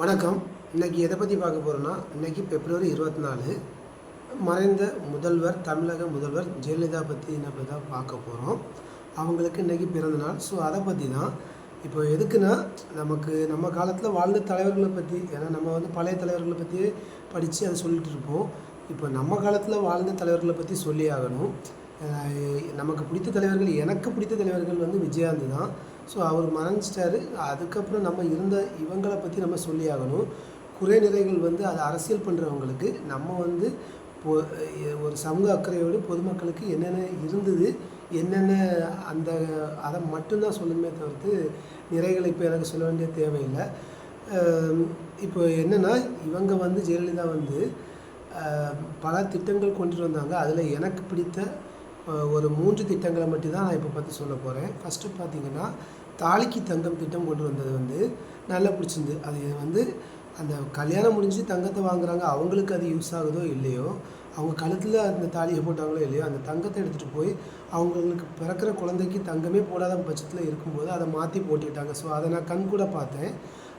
வணக்கம். இன்னைக்கு எதை பற்றி பார்க்க போகிறோன்னா இன்றைக்கி பிப்ரவரி இருபத்தி நாலு மறைந்த முதல்வர் தமிழக முதல்வர் ஜெயலலிதா பற்றி நம்ம தான் பார்க்க போகிறோம் அவங்களுக்கு இன்றைக்கி பிறந்த நாள். ஸோ அதை பற்றி தான் இப்போ எதுக்குன்னா நமக்கு நம்ம காலத்தில் வாழ்ந்த தலைவர்களை பற்றி ஏன்னா நம்ம வந்து பழைய தலைவர்களை பற்றியே படித்து அதை சொல்லிட்டு இருப்போம். இப்போ நம்ம காலத்தில் வாழ்ந்த தலைவர்களை பற்றி சொல்லி ஆகணும். நமக்கு பிடித்த தலைவர்கள் எனக்கு பிடித்த தலைவர்கள் வந்து விஜயாந்து தான். ஸோ அவர் மறைஞ்சிட்டாரு. அதுக்கப்புறம் நம்ம இருந்த இவங்களை பற்றி நம்ம சொல்லி ஆகணும். குறை நிறைகள் வந்து அது அரசியல் பண்ணுறவங்களுக்கு நம்ம வந்து பொ ஒரு சமூக அக்கறையோடு பொதுமக்களுக்கு என்னென்ன இருந்தது என்னென்ன அந்த அதை மட்டும்தான் சொல்லணுமே தவிர்த்து நிறைகளை இப்போ எனக்கு சொல்ல வேண்டிய தேவையில்லை. இப்போ என்னென்னா இவங்க வந்து ஜெயலலிதா வந்து பல திட்டங்கள் கொண்டுட்டு வந்தாங்க. அதில் எனக்கு பிடித்த ஒரு மூன்று திட்டங்களை மட்டும் தான் நான் இப்போ பற்றி சொல்ல போகிறேன் ஃபஸ்ட்டு பார்த்தீங்கன்னா தாலிக்கு தங்கம் திட்டம் கொண்டு வந்தது வந்து நல்லா பிடிச்சிருந்து அது வந்து அந்த கல்யாணம் முடிஞ்சு தங்கத்தை வாங்குறாங்க அவங்களுக்கு அது யூஸ் ஆகுதோ இல்லையோ அவங்க கழுத்தில் அந்த தாலியை போட்டாங்களோ இல்லையோ அந்த தங்கத்தை எடுத்துகிட்டு போய் அவங்களுக்கு பிறக்கிற குழந்தைக்கு தங்கமே போடாத பட்சத்தில் இருக்கும்போது அதை மாற்றி போட்டுக்கிட்டாங்க. ஸோ அதை நான் கண் கூட பார்த்தேன்.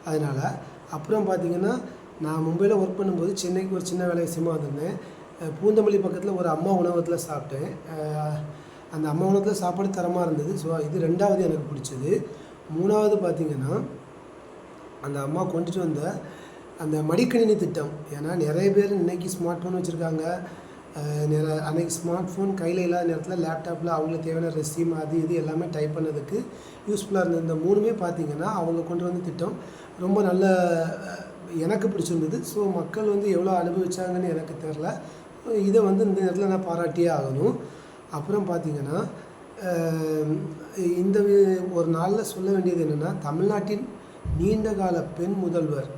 அதனால் அப்புறம் பார்த்திங்கன்னா நான் மும்பையில் ஒர்க் பண்ணும்போது சென்னைக்கு ஒரு சின்ன வேலை விஷயமா வந்திருந்தேன் பூந்தமல்லி பக்கத்தில் ஒரு அம்மா உணவகத்தில் சாப்பிட்டேன். அந்த அம்மா உணவகத்தில் சாப்பாடு தரமாக இருந்தது. ஸோ இது ரெண்டாவது எனக்கு பிடிச்சது. மூணாவது பார்த்திங்கன்னா அந்த அம்மா கொண்டுட்டு வந்த அந்த மடிக்கணினி திட்டம். ஏன்னா நிறைய பேர் இன்னைக்கு ஸ்மார்ட் ஃபோன் வச்சுருக்காங்க. நிற அன்றைக்கி ஸ்மார்ட் ஃபோன் கையில் இல்லாத நேரத்தில் லேப்டாப்பில் அவங்களுக்கு தேவையான ரெசியூம் அது இது எல்லாமே டைப் பண்ணதுக்கு யூஸ்ஃபுல்லாக இருந்தது. இந்த மூணுமே பார்த்திங்கன்னா அவங்க கொண்டு வந்த திட்டம் ரொம்ப நல்ல எனக்கு பிடிச்சிருந்தது. ஸோ மக்கள் வந்து எவ்வளோ அனுபவிச்சாங்கன்னு எனக்கு தெரில இதை வந்து இந்த இடத்துல நான் பாராட்டியே ஆகணும். அப்புறம் பார்த்திங்கன்னா இந்த ஒரு நாளில் சொல்ல வேண்டியது என்னென்னா தமிழ்நாட்டின் நீண்ட கால பெண் முதல்வர்.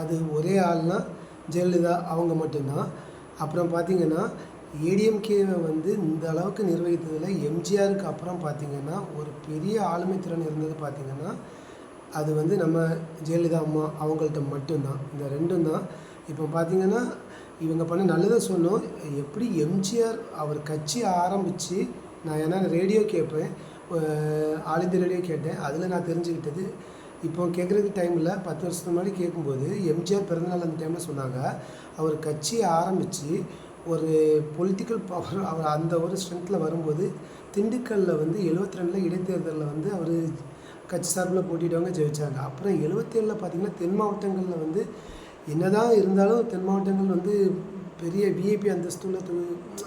அது ஒரே ஆள்னா ஜெயலலிதா அவங்க மட்டும்தான். அப்புறம் பார்த்திங்கன்னா ஏடிஎம்கேவை வந்து இந்த அளவுக்கு நிர்வகித்ததில் எம்ஜிஆருக்கு அப்புறம் பார்த்திங்கன்னா ஒரு பெரிய ஆளுமை திறன் இருந்தது பார்த்திங்கன்னா அது வந்து நம்ம ஜெயலலிதா அம்மா அவங்கள்ட்ட மட்டும்தான். இந்த ரெண்டும் தான். இப்போ பார்த்திங்கன்னா இவங்க பண்ண நல்லதை சொன்னோம். எப்படி எம்ஜிஆர் அவர் கட்சி ஆரம்பித்து நான் ஏன்னா ரேடியோ கேட்பேன். ஆல் இந்தியா ரேடியோ கேட்டேன். அதில் நான் தெரிஞ்சுக்கிட்டது. இப்போ கேட்குறதுக்கு டைமில் பத்து வருஷத்துக்கு முன்னாடி கேட்கும்போது எம்ஜிஆர் பிறந்தநாள் அந்த டைமில் சொன்னாங்க. அவர் கட்சியை ஆரம்பித்து ஒரு பொலிட்டிக்கல் பவர் அவர் அந்த ஒரு ஸ்ட்ரென்த்தில் வரும்போது திண்டுக்கல்லில் வந்து எழுபத்தி ரெண்டில் இடைத்தேர்தலில் வந்து அவர் கட்சி சார்பில் போட்டிட்டவங்க ஜெயிச்சாங்க. அப்புறம் எழுபத்தேழில் பார்த்திங்கன்னா தென் மாவட்டங்களில் வந்து என்னதான் இருந்தாலும் தென் மாவட்டங்கள் வந்து பெரிய விஐபி அந்தஸ்துள்ள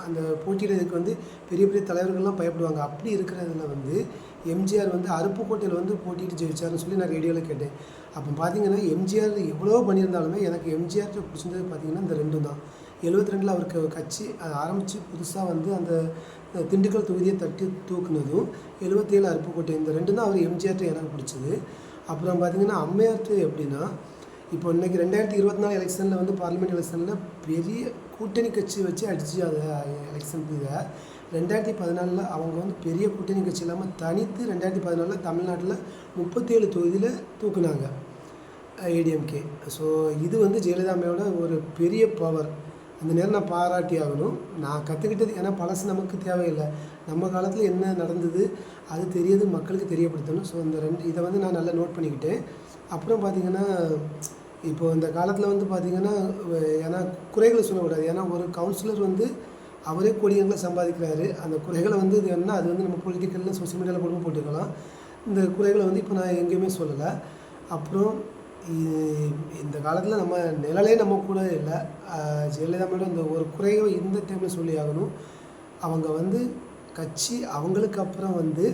அந்த போட்டியிடுறதுக்கு வந்து பெரிய பெரிய தலைவர்கள்லாம் பயப்படுவாங்க. அப்படி இருக்கிறதுல வந்து எம்ஜிஆர் வந்து அருப்புக்கோட்டையில் வந்து போட்டிட்டு ஜெயிச்சாருன்னு சொல்லி நான் ரேடியோவில் கேட்டேன். அப்போ பார்த்தீங்கன்னா எம்ஜிஆர் எவ்வளோ பண்ணியிருந்தாலுமே எனக்கு எம்ஜிஆர் பிடிச்சது பார்த்தீங்கன்னா இந்த ரெண்டும் தான். எழுபத்தி ரெண்டில் அவருக்கு கட்சி ஆரம்பித்து புதுசாக வந்து அந்த திண்டுக்கல் தொகுதியை தட்டி தூக்குனதும் எழுபத்தேழு அருப்புக்கோட்டை இந்த ரெண்டும் தான் அவர் எம்ஜிஆர்ட்டு எனக்கு பிடிச்சது. அப்புறம் பார்த்திங்கன்னா அம்மையார்ட்டு எப்படின்னா இப்போ இன்னைக்கு ரெண்டாயிரத்தி இருபத்தி நாலு எலெக்ஷனில் வந்து பார்லிமெண்ட் எலெக்ஷனில் பெரிய கூட்டணி கட்சி வச்சு அடித்து அதை எலெக்ஷன் இதை ரெண்டாயிரத்தி பதினாலில் அவங்க வந்து பெரிய கூட்டணி கட்சி இல்லாமல் தனித்து ரெண்டாயிரத்தி பதினாலில் தமிழ்நாட்டில் முப்பத்தேழு தொகுதியில் தூக்குனாங்க ஏடிஎம்கே ஸோ இது வந்து ஜெயலலிதா அம்மையோட ஒரு பெரிய பவர் அந்த நேரம் நான் பாராட்டி ஆகணும். நான் கற்றுக்கிட்டது ஏன்னா பழசு நமக்கு தேவையில்லை. நம்ம காலத்தில் என்ன நடந்தது அது தெரியுது மக்களுக்கு தெரியப்படுத்தணும். ஸோ இந்த ரெண்டு இதை வந்து நான் நல்லா நோட் பண்ணிக்கிட்டேன். அப்புறம் பார்த்தீங்கன்னா இப்போ இந்த காலத்தில் வந்து பார்த்திங்கன்னா ஏன்னா குறைகளை சொல்லக்கூடாது ஏன்னா ஒரு கவுன்சிலர் வந்து அவரே கோடியங்களை சம்பாதிக்கிறாரு. அந்த குறைகளை வந்து இது என்ன அது வந்து நம்ம பொலிட்டிக்கலில் சோஷியல் மீடியாவில் கூட போட்டுக்கலாம். இந்த குறைகளை வந்து இப்போ நான் எங்கேயுமே சொல்லலை. அப்புறம் இந்த காலத்தில் நம்ம நிழலே நம்ம கூட இல்லை. ஜெயலலிதா மேடம் இந்த ஒரு குறையை இந்த டைமில் சொல்லி ஆகணும். அவங்க வந்து கட்சி அவங்களுக்கு அப்புறம் வந்து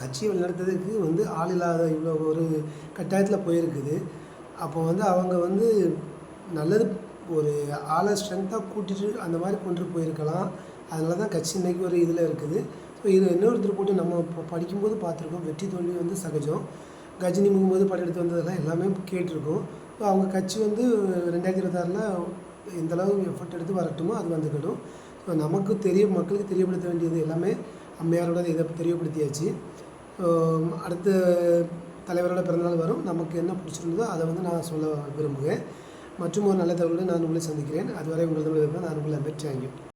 கட்சியை நடத்துறதுக்கு வந்து ஆள் இல்லாத இவ்வளோ ஒரு கட்டாயத்தில் போயிருக்குது. அப்போ வந்து அவங்க வந்து நல்லது ஒரு ஆளை ஸ்ட்ரென்த்தாக கூட்டிட்டு அந்த மாதிரி கொண்டு போயிருக்கலாம். அதனால தான் கட்சி இன்றைக்கி ஒரு இதில் இருக்குது. ஸோ இது இன்னொருத்தர் போட்டு நம்ம இப்போ படிக்கும்போது பார்த்துருக்கோம். வெற்றி தோல்வி வந்து சகஜம். கஜினி முகும்போது படம் எடுத்து வந்ததெல்லாம் எல்லாமே கேட்டிருக்கோம். ஸோ அவங்க கட்சி வந்து ரெண்டாயிரத்தி இருபத்தாறில் எந்தளவு எஃபர்ட் எடுத்து வரட்டுமோ அது வந்துக்கட்டும். ஸோ நமக்கு தெரிய மக்களுக்கு தெரியப்படுத்த வேண்டியது எல்லாமே அம்மையாரோட இதை தெரியப்படுத்தியாச்சு. அடுத்த தலைவரோட பிறந்தநாள் வரும். நமக்கு என்ன பிடிச்சிருந்ததோ அதை வந்து நான் சொல்ல விரும்புகிறேன். மற்றும் ஒரு நல்ல தகவலோடு நான் உங்களை சந்திக்கிறேன். அதுவரை உங்களது நான் உங்களை பெற்றாங்க